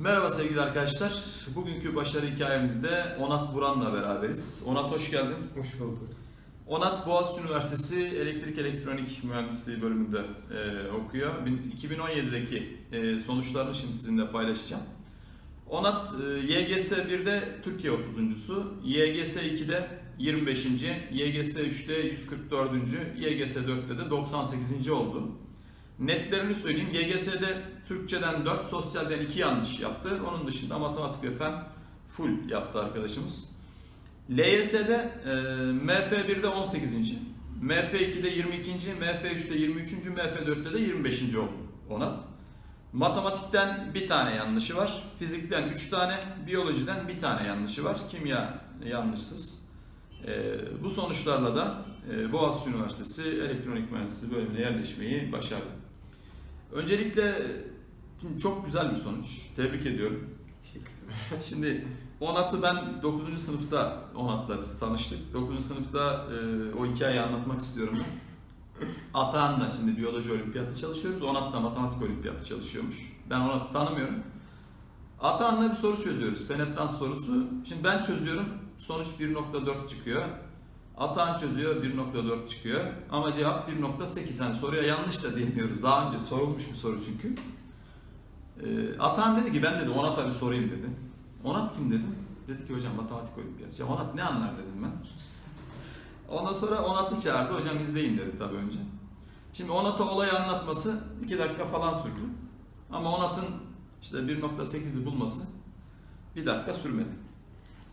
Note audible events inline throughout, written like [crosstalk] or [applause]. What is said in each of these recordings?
Merhaba sevgili arkadaşlar. Bugünkü başarı hikayemizde Onat Vuran'la beraberiz. Onat hoş geldin. Hoş bulduk. Onat Boğaziçi Üniversitesi Elektrik Elektronik Mühendisliği bölümünde e, okuyor. Bin- 2017'deki e, sonuçlarını şimdi sizinle paylaşacağım. Onat e, YGS 1'de Türkiye 30.sü, YGS 2'de 25. YGS 3'te 144. YGS 4'te de 98. oldu. Netlerini söyleyeyim. YGS'de Türkçeden 4, sosyalden 2 yanlış yaptı. Onun dışında matematik ve fen full yaptı arkadaşımız. LYS'de e, MF1'de 18. MF2'de 22. MF3'te 23. MF4'te de 25. oldu Onat. Matematikten bir tane yanlışı var. Fizikten 3 tane, biyolojiden bir tane yanlışı var. Kimya yanlışsız. E, bu sonuçlarla da e, Boğaziçi Üniversitesi Elektronik Mühendisliği bölümüne yerleşmeyi başardı. Öncelikle şimdi çok güzel bir sonuç. Tebrik ediyorum. [laughs] Şimdi Onat'ı ben 9. sınıfta Onat'la biz tanıştık. 9. sınıfta e, o hikayeyi anlatmak istiyorum. Atahan'la şimdi biyoloji olimpiyatı çalışıyoruz. Onat'la matematik olimpiyatı çalışıyormuş. Ben Onat'ı tanımıyorum. Atahan'la bir soru çözüyoruz. Penetrans sorusu. Şimdi ben çözüyorum. Sonuç 1.4 çıkıyor. Atahan çözüyor 1.4 çıkıyor. Ama cevap 1.8. Yani soruya yanlış da diyemiyoruz. Daha önce sorulmuş bir soru çünkü. Ee, Atahan dedi ki ben dedi Onat'a bir sorayım dedi. Onat kim dedim. Dedi ki hocam matematik olimpiyatı. Ya Onat ne anlar dedim ben. Ondan sonra Onat'ı çağırdı. Hocam izleyin dedi tabii önce. Şimdi Onat'a olayı anlatması 2 dakika falan sürdü. Ama Onat'ın işte 1.8'i bulması bir dakika sürmedi.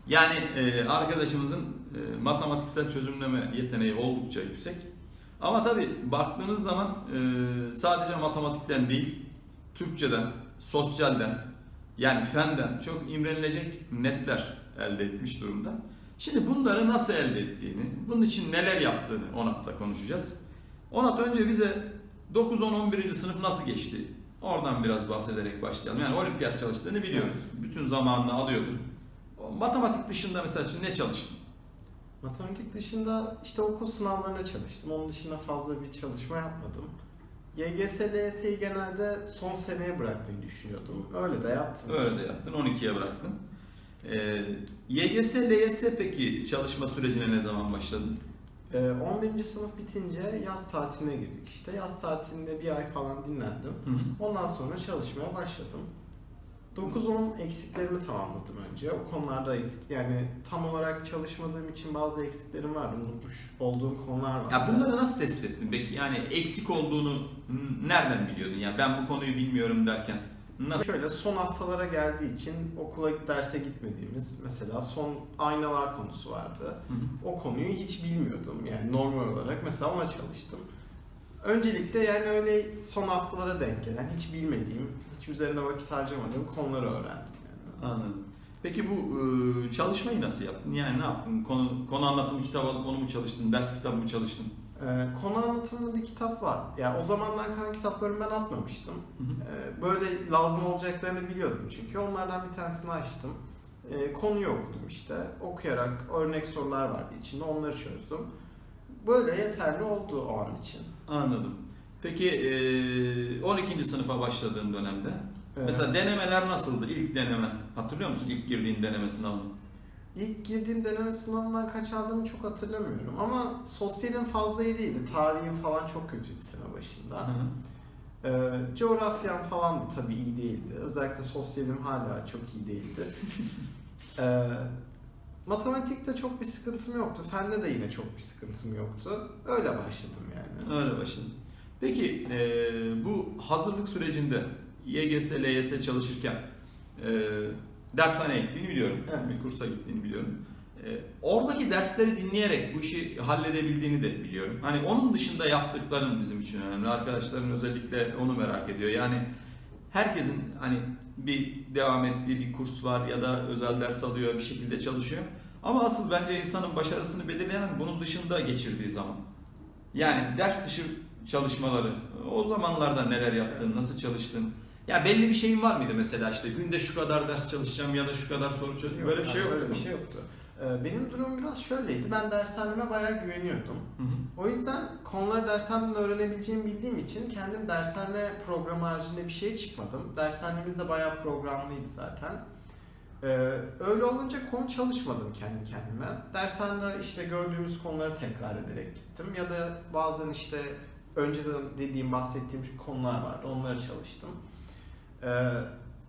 Yani e, arkadaşımızın e, matematiksel çözümleme yeteneği oldukça yüksek. Ama tabii baktığınız zaman e, sadece matematikten değil, Türkçeden, sosyalden, yani fenden çok imrenilecek netler elde etmiş durumda. Şimdi bunları nasıl elde ettiğini, bunun için neler yaptığını Onat'la konuşacağız. Onat önce bize 9, 10, 11. sınıf nasıl geçti? Oradan biraz bahsederek başlayalım. Yani olimpiyat çalıştığını biliyoruz. Bütün zamanını alıyordun. O Matematik dışında mesela ne çalıştın? Matematik dışında işte okul sınavlarına çalıştım. Onun dışında fazla bir çalışma yapmadım. YGS, LYS'yi genelde son seneye bırakmayı düşünüyordum. Öyle de yaptım. Öyle de yaptın. 12'ye bıraktın. Ee, YGS, LYS peki çalışma sürecine ne zaman başladın? Ee, 11. sınıf bitince yaz tatiline girdik işte. Yaz tatilinde bir ay falan dinlendim. Hı hı. Ondan sonra çalışmaya başladım. 9-10 eksiklerimi tamamladım önce. O konularda eksik, yani tam olarak çalışmadığım için bazı eksiklerim vardı. Unutmuş olduğum konular vardı. Ya bunları nasıl tespit ettin peki? Yani eksik olduğunu nereden biliyordun? Ya ben bu konuyu bilmiyorum derken nasıl? Şöyle son haftalara geldiği için okula derse gitmediğimiz mesela son aynalar konusu vardı. Hı hı. O konuyu hiç bilmiyordum yani normal olarak mesela ona çalıştım. Öncelikle yani öyle son haftalara denk gelen hiç bilmediğim, hiç üzerine vakit harcamadığım konuları öğrendim. Yani. Anladım. Peki bu e, çalışmayı nasıl yaptın? Yani ne yaptın? Konu, konu anlatımı kitabı alıp onu mu çalıştın? Ders kitabı mı çalıştın? Ee, konu anlatımlı bir kitap var. Yani o zamanlar kalan kitaplarımı ben atmamıştım. Hı hı. Ee, böyle lazım olacaklarını biliyordum çünkü. Onlardan bir tanesini açtım. Ee, konuyu okudum işte. Okuyarak örnek sorular vardı içinde onları çözdüm. Böyle yeterli oldu o an için. Anladım. Peki e, 12. sınıfa başladığın dönemde Ee, mesela denemeler nasıldı? İlk denemen. Hatırlıyor musun ilk girdiğin deneme sınavını? ilk girdiğim deneme sınavından kaç aldığımı çok hatırlamıyorum ama sosyalin fazla iyi değildi. Tarihin falan çok kötüydü sene başında. Hı hı. Ee, coğrafyam falan da tabii iyi değildi. Özellikle sosyalim hala çok iyi değildi. [laughs] ee, matematikte çok bir sıkıntım yoktu. Fende de yine çok bir sıkıntım yoktu. Öyle başladım yani. Öyle başladın. Peki e, bu hazırlık sürecinde YGS, LYS çalışırken e, dershaneye gittiğini biliyorum. Evet. Bir kursa gittiğini biliyorum. E, oradaki dersleri dinleyerek bu işi halledebildiğini de biliyorum. Hani onun dışında yaptıkların bizim için önemli. Arkadaşların özellikle onu merak ediyor. Yani herkesin hani bir devam ettiği bir kurs var ya da özel ders alıyor bir şekilde çalışıyor. Ama asıl bence insanın başarısını belirleyen bunun dışında geçirdiği zaman. Yani ders dışı çalışmaları, o zamanlarda neler yaptın, nasıl çalıştın? Ya belli bir şeyin var mıydı mesela işte günde şu kadar ders çalışacağım ya da şu kadar soru çözeceğim böyle bir şey yok. Öyle bir şey yoktu. Ee, benim durumum biraz şöyleydi. Ben dershaneme bayağı güveniyordum. Hı hı. O yüzden konuları dershaneden öğrenebileceğimi bildiğim için kendim dershane programı haricinde bir şeye çıkmadım. Dershanemiz de bayağı programlıydı zaten. Ee, öyle olunca konu çalışmadım kendi kendime. Dershanede işte gördüğümüz konuları tekrar ederek gittim. Ya da bazen işte önceden dediğim, bahsettiğim konular vardı. Onları çalıştım. Ee,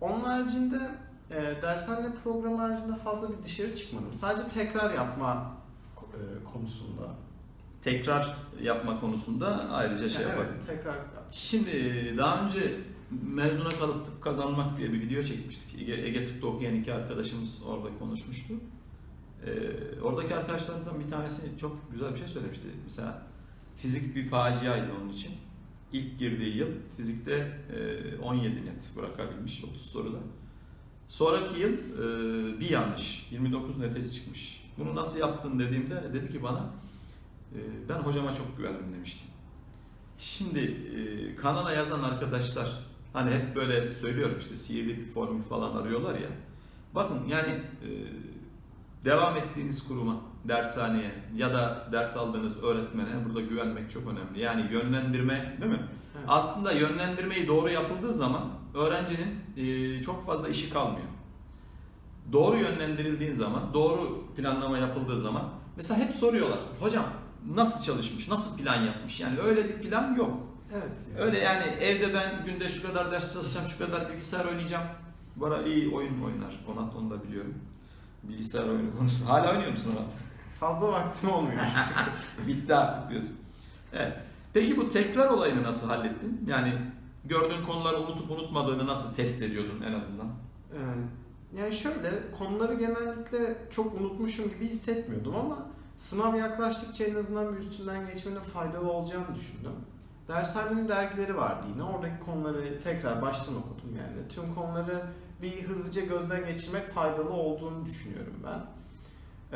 onun haricinde e, dershane programı haricinde fazla bir dışarı çıkmadım. Sadece tekrar yapma e, konusunda. Tekrar yapma konusunda ayrıca şey Yani yapalım. evet, tekrar Şimdi e, daha önce mezuna kalıp tıp kazanmak diye bir video çekmiştik. Ege, Ege Tıp'ta okuyan iki arkadaşımız orada konuşmuştu. Ee, oradaki arkadaşlarımızdan bir tanesi çok güzel bir şey söylemişti. Mesela fizik bir faciaydı onun için. İlk girdiği yıl fizikte e, 17 net bırakabilmiş 30 soruda. Sonraki yıl e, bir yanlış 29 nete çıkmış. Bunu nasıl yaptın dediğimde dedi ki bana e, ben hocama çok güvendim demişti. Şimdi e, kanala yazan arkadaşlar hani hep böyle söylüyorum işte sihirli bir formül falan arıyorlar ya. Bakın yani e, devam ettiğiniz kuruma, dershaneye ya da ders aldığınız öğretmene burada güvenmek çok önemli. Yani yönlendirme değil mi? Evet. Aslında yönlendirmeyi doğru yapıldığı zaman öğrencinin e, çok fazla işi kalmıyor. Doğru yönlendirildiğin zaman, doğru planlama yapıldığı zaman mesela hep soruyorlar. Hocam nasıl çalışmış, nasıl plan yapmış? Yani öyle bir plan yok. Evet. yani. Öyle yani evde ben günde şu kadar ders çalışacağım, şu kadar bilgisayar oynayacağım. Bu ara iyi oyun oynar. Onat onu da biliyorum. Bilgisayar oyunu konusu. Hala oynuyor musun Onat? Fazla vaktim olmuyor artık. [laughs] Bitti artık diyorsun. Evet. Peki bu tekrar olayını nasıl hallettin? Yani gördüğün konuları unutup unutmadığını nasıl test ediyordun en azından? Yani şöyle konuları genellikle çok unutmuşum gibi hissetmiyordum ama sınav yaklaştıkça en azından bir üstünden geçmenin faydalı olacağını düşündüm. Dershanenin dergileri vardı yine. Oradaki konuları tekrar baştan okudum yani. Tüm konuları bir hızlıca gözden geçirmek faydalı olduğunu düşünüyorum ben.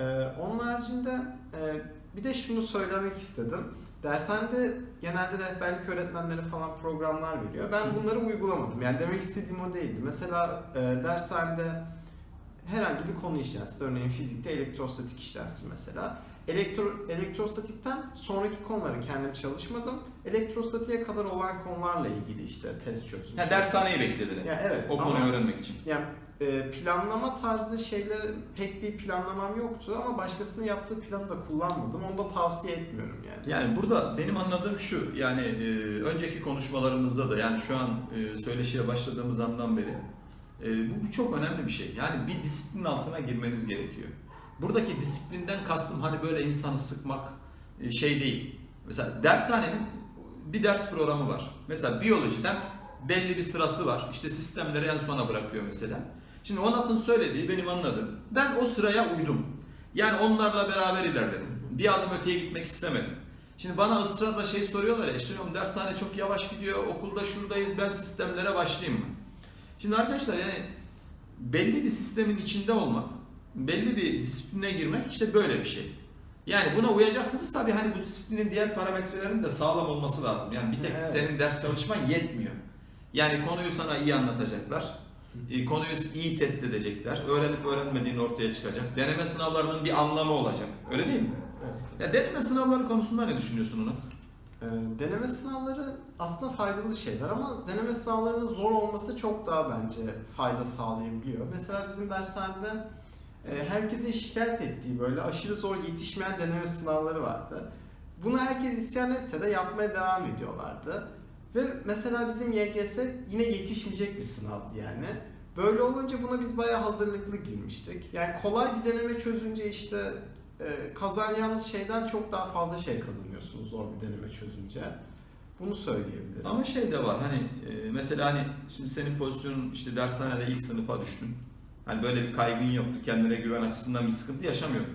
Ee, onun haricinde e, bir de şunu söylemek istedim. Dershanede genelde rehberlik öğretmenleri falan programlar veriyor. Ben bunları uygulamadım. Yani demek istediğim o değildi. Mesela e, dershanede herhangi bir konu işlensin. Örneğin fizikte elektrostatik işlensin mesela. Elektro, elektrostatikten sonraki konuları kendim çalışmadım. Elektrostatiğe kadar olan konularla ilgili işte test çözdüm. Ya dershaneyi bekledin. Ya evet. o konuyu ama- öğrenmek için. yani e, planlama tarzı şeyler pek bir planlamam yoktu ama başkasının yaptığı planı da kullanmadım. Onu da tavsiye etmiyorum yani. Yani burada benim anladığım şu, yani e, önceki konuşmalarımızda da yani şu an e, söyleşiye başladığımız andan beri e, bu, bu çok önemli bir şey. Yani bir disiplin altına girmeniz gerekiyor. Buradaki disiplinden kastım hani böyle insanı sıkmak e, şey değil. Mesela dershanenin bir ders programı var. Mesela biyolojiden belli bir sırası var. İşte sistemleri en sona bırakıyor mesela. Şimdi Onat'ın söylediği benim anladığım. Ben o sıraya uydum. Yani onlarla beraber ilerledim. Bir adım öteye gitmek istemedim. Şimdi bana ısrarla şey soruyorlar ya işte diyorum dershane çok yavaş gidiyor, okulda şuradayız ben sistemlere başlayayım mı? Şimdi arkadaşlar yani belli bir sistemin içinde olmak, belli bir disipline girmek işte böyle bir şey. Yani buna uyacaksınız tabii hani bu disiplinin diğer parametrelerinin de sağlam olması lazım. Yani bir tek Evet. senin ders çalışman yetmiyor. Yani konuyu sana iyi anlatacaklar. e, Konuyu iyi test edecekler. Öğrenip öğrenmediğin ortaya çıkacak. Deneme sınavlarının bir anlamı olacak. Öyle değil mi? Evet. Ya deneme sınavları konusunda ne düşünüyorsun ona? Ee, deneme sınavları aslında faydalı şeyler ama deneme sınavlarının zor olması çok daha bence fayda sağlayabiliyor. Mesela bizim dershanede herkesin şikayet ettiği böyle aşırı zor yetişmeyen deneme sınavları vardı. Bunu herkes isyan etse de yapmaya devam ediyorlardı. Ve mesela bizim YGS yine yetişmeyecek bir sınavdı yani. Böyle olunca buna biz bayağı hazırlıklı girmiştik. Yani kolay bir deneme çözünce işte e, kazanacağınız şeyden çok daha fazla şey kazanıyorsunuz zor bir deneme çözünce. Bunu söyleyebilirim. Ama şey de var hani e, mesela hani şimdi senin pozisyonun işte dershanede ilk sınıfa düştün. Hani böyle bir kaygın yoktu. Kendine güven açısından bir sıkıntı yaşamıyordun.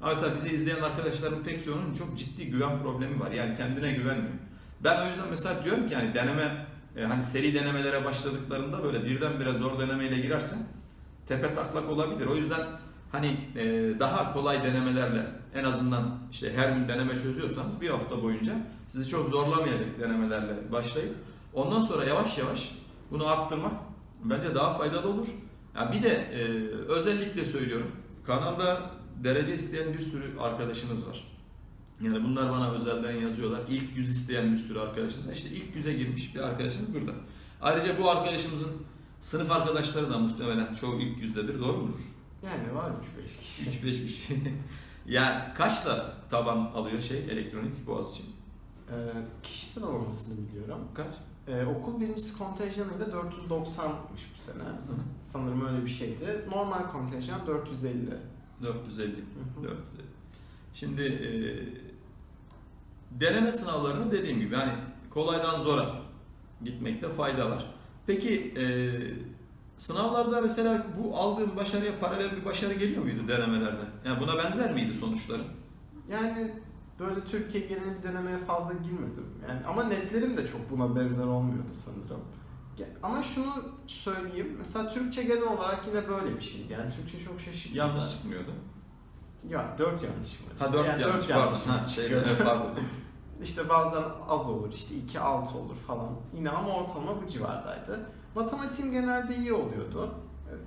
Ama mesela bizi izleyen arkadaşların pek çoğunun çok ciddi güven problemi var. Yani kendine güvenmiyor. Ben o yüzden mesela diyorum ki yani deneme e, hani seri denemelere başladıklarında böyle birdenbire zor denemeyle girersen tepe taklak olabilir. O yüzden hani e, daha kolay denemelerle en azından işte her gün deneme çözüyorsanız bir hafta boyunca sizi çok zorlamayacak denemelerle başlayıp ondan sonra yavaş yavaş bunu arttırmak bence daha faydalı olur. Yani bir de e, özellikle söylüyorum kanalda derece isteyen bir sürü arkadaşımız var. Yani bunlar bana özelden yazıyorlar. İlk yüz isteyen bir sürü arkadaşımız. İşte ilk yüze girmiş bir arkadaşımız burada. Ayrıca bu arkadaşımızın sınıf arkadaşları da muhtemelen çoğu ilk yüzdedir. Doğru mudur? Yani var 3-5 kişi. [laughs] 3-5 kişi. [laughs] yani kaçla taban alıyor şey elektronik Boğaziçi? Ee, kişi sıralamasını biliyorum. Kaç? Ee, okul birincisi kontenjanıyla 490'mış bu sene. Sanırım öyle bir şeydi. Normal kontenjan 450. 450. Hı hı. 450. Şimdi e, deneme sınavlarını dediğim gibi yani kolaydan zora gitmekte fayda var. Peki e, sınavlarda mesela bu aldığın başarıya paralel bir başarı geliyor muydu denemelerde? Yani buna benzer miydi sonuçları? Yani böyle Türkiye genel bir denemeye fazla girmedim. Yani ama netlerim de çok buna benzer olmuyordu sanırım. Ama şunu söyleyeyim. Mesela Türkçe genel olarak yine böyle bir şeydi. Yani Türkçe çok şaşırtıcı. Yanlış çıkmıyordu. Ya dört yanlış var. Ha 4 Yani yanlış dört pardon. yanlışım Ha, şey, pardon. [laughs] İşte bazen az olur, işte 2 6 olur falan. Yine ama ortalama bu civardaydı. Matematiğim genelde iyi oluyordu.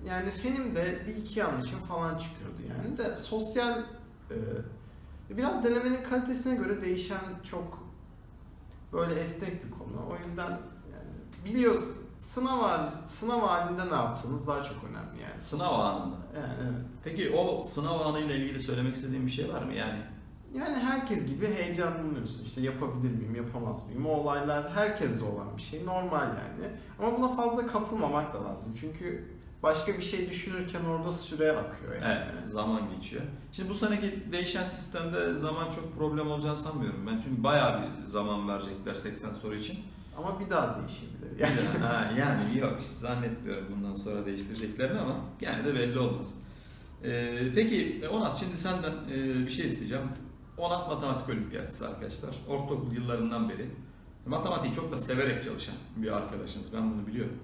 Yani fenim de bir iki yanlışım falan çıkıyordu yani de sosyal e, biraz denemenin kalitesine göre değişen çok böyle esnek bir konu. O yüzden yani biliyoruz sınav hali- sınav halinde ne yaptığınız daha çok önemli yani. Sınav anında. Yani evet. Peki o sınav anıyla ilgili söylemek istediğin bir şey var mı yani? Yani herkes gibi heyecanlanıyorsun. İşte yapabilir miyim, yapamaz mıyım? O olaylar herkeste olan bir şey. Normal yani. Ama buna fazla kapılmamak da lazım. Çünkü başka bir şey düşünürken orada süre akıyor yani. Evet, zaman geçiyor. Şimdi bu seneki değişen sistemde zaman çok problem olacağını sanmıyorum ben. Çünkü bayağı bir zaman verecekler 80 soru için. Ama bir daha değişebilir. Yani. ha, yani yok, zannetmiyorum bundan sonra değiştireceklerini ama yani de belli olmaz. Ee, peki Onat şimdi senden e, bir şey isteyeceğim. Onat Matematik Olimpiyatçısı arkadaşlar. Ortaokul yıllarından beri matematiği çok da severek çalışan bir arkadaşınız. Ben bunu biliyorum.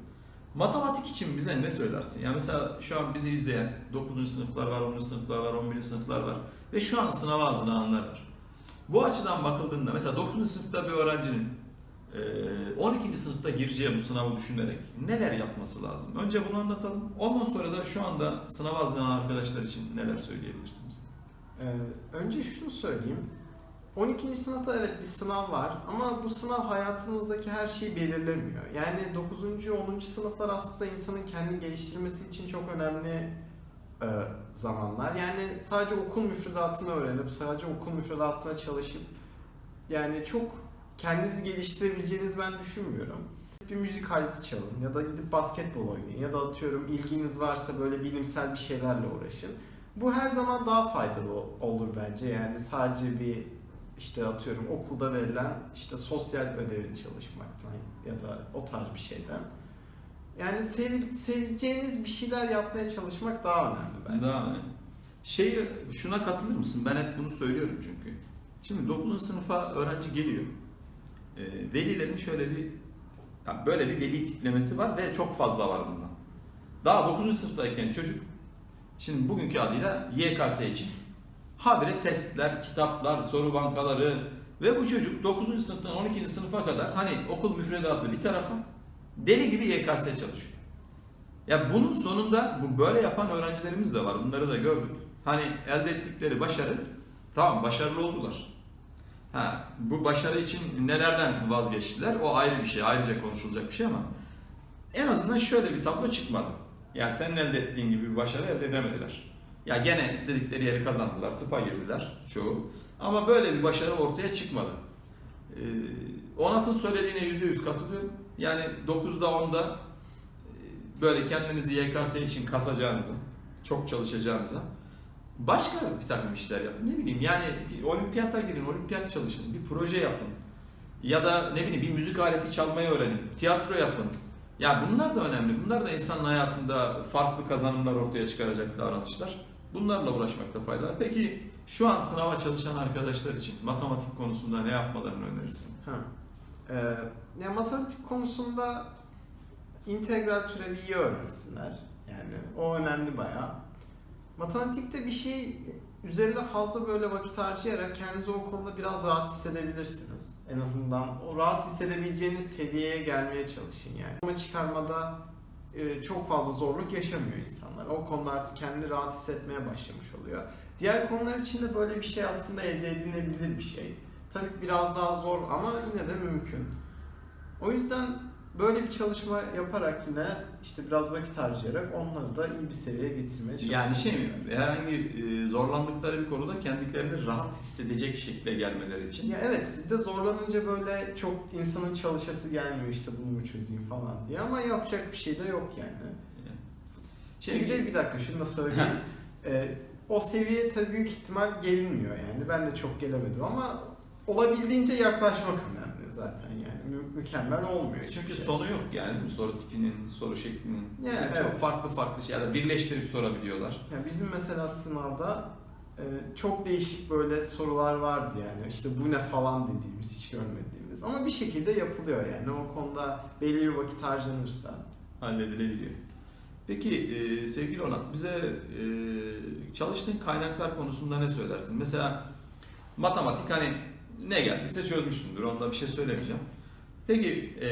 Matematik için bize ne söylersin? Yani mesela şu an bizi izleyen 9. sınıflar var, 10. sınıflar var, 11. sınıflar var ve şu an sınava hazırlananlar var. Bu açıdan bakıldığında mesela 9. sınıfta bir öğrencinin eee, 12. sınıfta gireceği bu sınavı düşünerek neler yapması lazım? Önce bunu anlatalım. Ondan sonra da şu anda sınava hazırlanan arkadaşlar için neler söyleyebilirsiniz? Ee, önce şunu söyleyeyim. 12. sınıfta evet bir sınav var ama bu sınav hayatınızdaki her şeyi belirlemiyor. Yani 9. 10. sınıflar aslında insanın kendini geliştirmesi için çok önemli e, zamanlar. Yani sadece okul müfredatını öğrenip sadece okul müfredatına çalışıp yani çok kendinizi geliştirebileceğinizi ben düşünmüyorum. Bir müzik aleti çalın ya da gidip basketbol oynayın ya da atıyorum ilginiz varsa böyle bilimsel bir şeylerle uğraşın. Bu her zaman daha faydalı ol- olur bence. Yani sadece bir işte atıyorum okulda verilen işte sosyal ödevini çalışmaktan ya da o tarz bir şeyden. Yani sev, seveceğiniz bir şeyler yapmaya çalışmak daha önemli bence. Daha önemli. Şeyi şuna katılır mısın? Ben hep bunu söylüyorum çünkü. Şimdi 9. sınıfa öğrenci geliyor. Ee, velilerin şöyle bir yani böyle bir veli tiplemesi var ve çok fazla var bundan. Daha 9. sınıftayken çocuk şimdi bugünkü adıyla YKS için habire testler, kitaplar, soru bankaları ve bu çocuk 9. sınıftan 12. sınıfa kadar hani okul müfredatı bir tarafa deli gibi YKS çalışıyor. Ya bunun sonunda bu böyle yapan öğrencilerimiz de var. Bunları da gördük. Hani elde ettikleri başarı tamam başarılı oldular. Ha, bu başarı için nelerden vazgeçtiler? O ayrı bir şey, ayrıca konuşulacak bir şey ama en azından şöyle bir tablo çıkmadı. Yani senin elde ettiğin gibi bir başarı elde edemediler. Ya gene istedikleri yeri kazandılar, tıpa girdiler çoğu. Ama böyle bir başarı ortaya çıkmadı. Ee, Onat'ın söylediğine %100 katılıyorum. Yani 9'da 10'da e, böyle kendinizi YKS için kasacağınıza, çok çalışacağınıza başka bir takım işler yapın. Ne bileyim yani olimpiyata girin, olimpiyat çalışın, bir proje yapın. Ya da ne bileyim bir müzik aleti çalmayı öğrenin, tiyatro yapın. Ya bunlar da önemli. Bunlar da insanın hayatında farklı kazanımlar ortaya çıkaracak davranışlar. Bunlarla uğraşmakta fayda var. Peki şu an sınava çalışan arkadaşlar için matematik konusunda ne yapmalarını önerirsin? Ha. Ee, yani matematik konusunda integral türevi iyi öğrensinler. Yani o önemli bayağı. Matematikte bir şey üzerine fazla böyle vakit harcayarak kendinizi o konuda biraz rahat hissedebilirsiniz. En azından o rahat hissedebileceğiniz seviyeye gelmeye çalışın yani. Ama çıkarmada çok fazla zorluk yaşamıyor insanlar. O konuda artık kendini rahat hissetmeye başlamış oluyor. Diğer konular için de böyle bir şey aslında elde edilebilir bir şey. Tabii biraz daha zor ama yine de mümkün. O yüzden böyle bir çalışma yaparak yine işte biraz vakit harcayarak onları da iyi bir seviyeye getirmeye çalışıyoruz. Yani şey mi? Herhangi e, zorlandıkları bir konuda kendilerini rahat hissedecek şekle gelmeleri için. Ya evet bir de zorlanınca böyle çok insanın çalışası gelmiyor işte bunu mu çözeyim falan diye ama yapacak bir şey de yok yani. Şey, de bir dakika şunu da söyleyeyim. Ee, o seviyeye tabii büyük ihtimal gelinmiyor yani. Ben de çok gelemedim ama olabildiğince yaklaşmak önemli zaten yani. Mü- mükemmel olmuyor. Çünkü şey. sonu yok yani bu soru tipinin, soru şeklinin. Yani Yani çok evet. farklı farklı şeyler birleştirip sorabiliyorlar. Yani bizim mesela sınavda e, çok değişik böyle sorular vardı yani. İşte bu ne falan dediğimiz, hiç görmediğimiz. Ama bir şekilde yapılıyor yani. O konuda belli bir vakit harcanırsa. halledilebiliyor. Peki e, sevgili Onat bize e, çalıştığın kaynaklar konusunda ne söylersin? Mesela matematik hani ne geldiyse çözmüşsündür onda bir şey söylemeyeceğim. Peki e,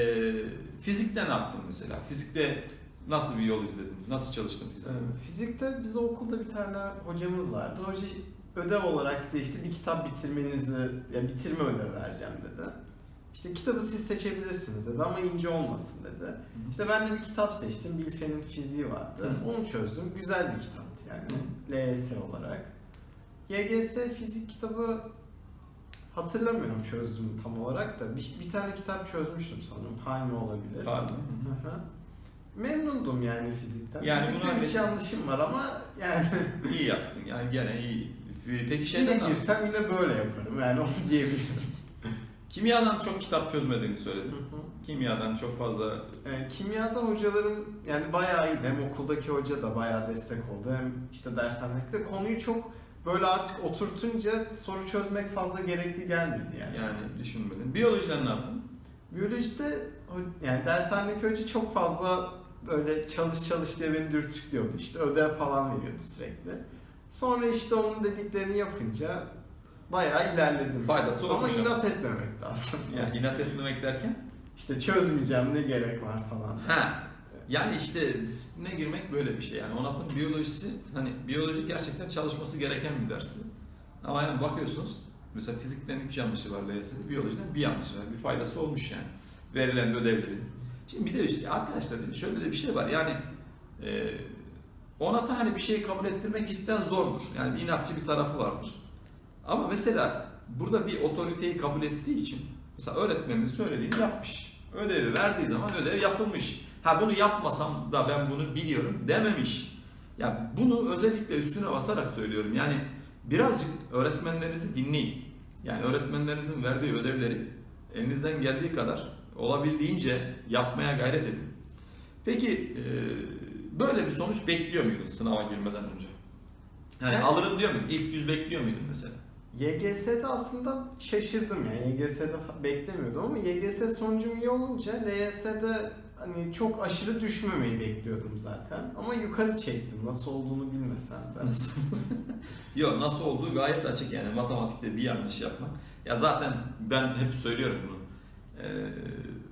fizikte ne yaptın mesela? Fizikte nasıl bir yol izledin? Nasıl çalıştın fizikte? Ee, Fizikte bize okulda bir tane hocamız vardı. Hoca ödev olarak size işte bir kitap bitirmenizi, yani bitirme ödevi vereceğim dedi. İşte kitabı siz seçebilirsiniz dedi ama ince olmasın dedi. İşte ben de bir kitap seçtim. Bilfen'in fiziği vardı. Hı. Onu çözdüm. Güzel bir kitaptı yani. LYS olarak. YGS fizik kitabı hatırlamıyorum çözdüm tam olarak da. Bir, bir tane kitap çözmüştüm sanırım. Palme olabilir. Pardon. Hı hı. Memnundum yani fizikten. Yani Fizikte bunu üç yanlışım var ama yani [laughs] İyi yaptın yani gene iyi. Peki şeyden yine girsem yine böyle yaparım yani onu [laughs] diyebilirim. Kimyadan çok kitap çözmediğini. Hı hı. Kimyadan çok fazla E, kimyada hocalarım yani bayağı iyiydi. Hem okuldaki hoca da bayağı destek oldu. Hem işte dershanedeki de konuyu çok böyle artık oturtunca soru çözmek fazla gerekli gelmedi yani. yani düşünmedin. Biyolojiden ne yaptın? Biyolojide yani dershanedeki hoca çok fazla böyle çalış çalış diye beni dürtüklüyordu. İşte ödev falan veriyordu sürekli. Sonra işte onun dediklerini yapınca bayağı ilerledim. Faydası olmuş ama. inat etmemek lazım. Yani inat etmemek derken? İşte çözmeyeceğim ne gerek var falan. Ha. Yani işte disipline girmek böyle bir şey. Yani Onat'ın biyolojisi hani biyoloji gerçekten çalışması gereken bir dersti. Ama yani bakıyorsunuz mesela fizikten 3 yanlışı var LYS'de, biyolojiden bir yanlışı var. Bir faydası olmuş yani. Verilen ödevlerin. Şimdi bir de işte arkadaşlar şöyle de bir şey var. Yani e, Onat'a hani bir şeyi kabul ettirmek cidden zordur. Yani bir inatçı bir tarafı vardır. Ama mesela burada bir otoriteyi kabul ettiği için mesela öğretmenin söylediğini yapmış. Ödevi verdiği zaman ödev yapılmış. Ha bunu yapmasam da ben bunu biliyorum dememiş. Ya bunu özellikle üstüne basarak söylüyorum. Yani birazcık öğretmenlerinizi dinleyin. Yani öğretmenlerinizin verdiği ödevleri elinizden geldiği kadar olabildiğince yapmaya gayret edin. Peki e, böyle bir sonuç bekliyor muydun sınava girmeden önce? Yani Evet. alırım diyor muydun? İlk yüz bekliyor muydun mesela? YGS'de aslında şaşırdım yani. YGS'de beklemiyordum ama YGS sonucum iyi olunca LYS'de hani çok aşırı düşmemeyi bekliyordum zaten. Ama yukarı çektim nasıl olduğunu bilmesem de. Nasıl? [laughs] Yok nasıl olduğu gayet açık yani matematikte bir yanlış yapmak. Ya zaten ben hep söylüyorum bunu. Ee,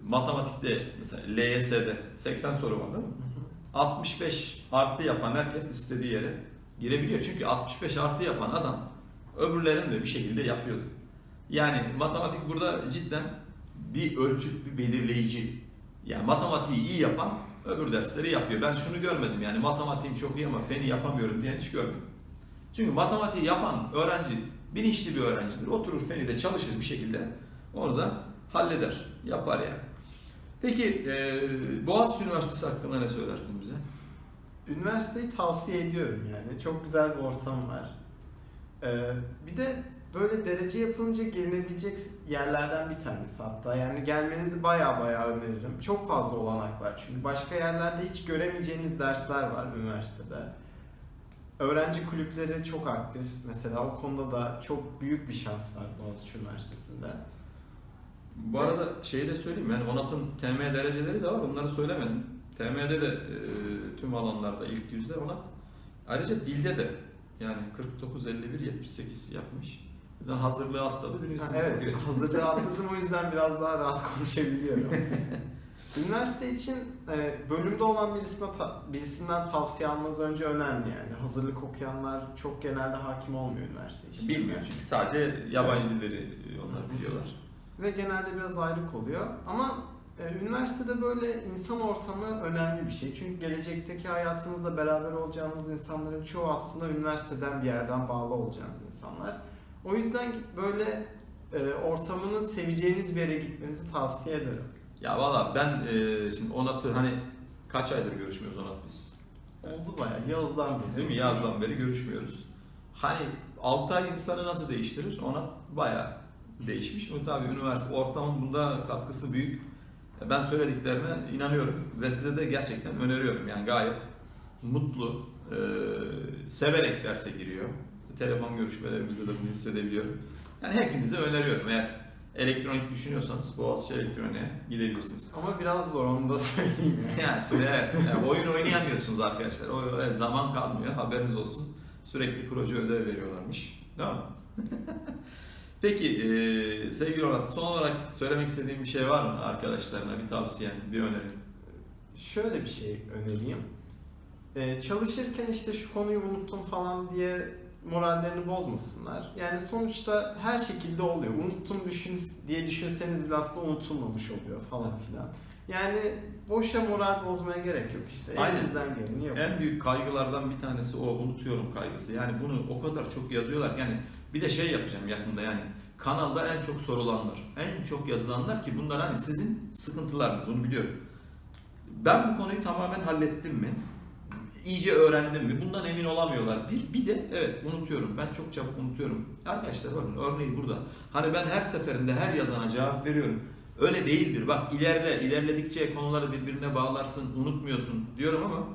matematikte mesela LYS'de 80 soru var değil mi? 65 artı yapan herkes istediği yere girebiliyor. Çünkü 65 artı yapan adam öbürlerini de bir şekilde yapıyordu. Yani matematik burada cidden bir ölçüt, bir belirleyici. Yani matematiği iyi yapan öbür dersleri yapıyor. Ben şunu görmedim yani matematiğim çok iyi ama feni yapamıyorum diye hiç görmedim. Çünkü matematiği yapan öğrenci bilinçli bir öğrencidir. Oturur feni de çalışır bir şekilde onu da halleder, yapar yani. Peki e, Boğaziçi Üniversitesi hakkında ne söylersin bize? Üniversiteyi tavsiye ediyorum yani. Çok güzel bir ortam var. Ee, bir de böyle derece yapılınca gelinebilecek yerlerden bir tanesi hatta. Yani gelmenizi baya baya öneririm. Çok fazla olanak var çünkü. Başka yerlerde hiç göremeyeceğiniz dersler var üniversitede. Öğrenci kulüpleri çok aktif. Mesela o konuda da çok büyük bir şans var Boğaziçi Üniversitesi'nde. Bu arada şeyi de söyleyeyim yani Onat'ın TM dereceleri de var onları söylemedim. TM'de de e, tüm alanlarda ilk yüzde Onat. Ayrıca dilde de yani 49 51 78 yapmış. Birden hazırlığı atladı birinci Ha, evet, [laughs] hazırlığı atladım o yüzden biraz daha rahat konuşabiliyorum. [laughs] Üniversite için e, bölümde olan birisine ta- birisinden tavsiye almanız önce önemli yani. Hazırlık okuyanlar çok genelde hakim olmuyor üniversite işine. Bilmiyor çünkü sadece yabancı dilleri onlar biliyorlar. Ve genelde biraz ayrık oluyor. Ama e, üniversitede böyle insan ortamı önemli bir şey. Çünkü gelecekteki hayatınızda beraber olacağınız insanların çoğu aslında üniversiteden bir yerden bağlı olacağınız insanlar. O yüzden böyle e, ortamını seveceğiniz bir yere gitmenizi tavsiye ederim. Ya valla ben e, şimdi Onat'ı hani kaç aydır görüşmüyoruz Onat biz? Oldu bayağı Yaz'dan beri. Değil mi? Yazdan beri görüşmüyoruz. Hani 6 ay insanı nasıl değiştirir? Onat bayağı değişmiş. Bu tabii üniversite ortamın bunda katkısı büyük. Ben söylediklerine inanıyorum ve size de gerçekten öneriyorum. Yani gayet mutlu, e, severek derse giriyor. Telefon görüşmelerimizde de bunu hissedebiliyorum. Yani hepinize öneriyorum. Eğer elektronik düşünüyorsanız Boğaziçi Elektronik'e gidebilirsiniz. Ama biraz zor onu da [laughs] söyleyeyim yani. Yani şimdi evet, yani oyun oynayamıyorsunuz arkadaşlar. O zaman kalmıyor. Haberiniz olsun. Sürekli proje ödev veriyorlarmış. Değil [laughs] mi? Peki e, sevgili Onat, son olarak söylemek istediğin bir şey var mı arkadaşlarına? Bir tavsiyen, bir önerin? Şöyle bir şey önereyim. Ee, çalışırken işte şu konuyu unuttum falan diye morallerini bozmasınlar. Yani sonuçta her şekilde oluyor. Unuttum düşün diye düşünseniz bile aslında unutulmamış oluyor falan filan. Yani boşa moral bozmaya gerek yok işte. Aynen. Elinizden geleni yapın. En büyük kaygılardan bir tanesi o unutuyorum kaygısı. Yani bunu o kadar çok yazıyorlar yani bir de şey yapacağım yakında yani kanalda en çok sorulanlar, en çok yazılanlar ki bunlar hani sizin sıkıntılarınız bunu biliyorum. Ben bu konuyu tamamen hallettim mi? İyice öğrendim mi? Bundan emin olamıyorlar. Bir, bir de evet unutuyorum. Ben çok çabuk unutuyorum. Arkadaşlar bakın örneği burada. Hani ben her seferinde her yazana cevap veriyorum. Öyle değildir. Bak ilerle, ilerledikçe konuları birbirine bağlarsın, unutmuyorsun diyorum ama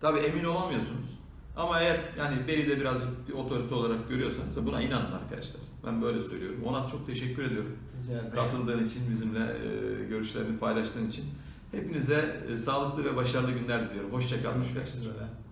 tabii emin olamıyorsunuz. Ama eğer yani beni de birazcık bir otorite olarak görüyorsanız buna inanın arkadaşlar. Ben böyle söylüyorum. Ona çok teşekkür ediyorum. Rica. Katıldığın için, bizimle görüşlerini paylaştığın için. Hepinize e, sağlıklı ve başarılı günler diliyorum. Hoşçakalın. Görüşmek üzere.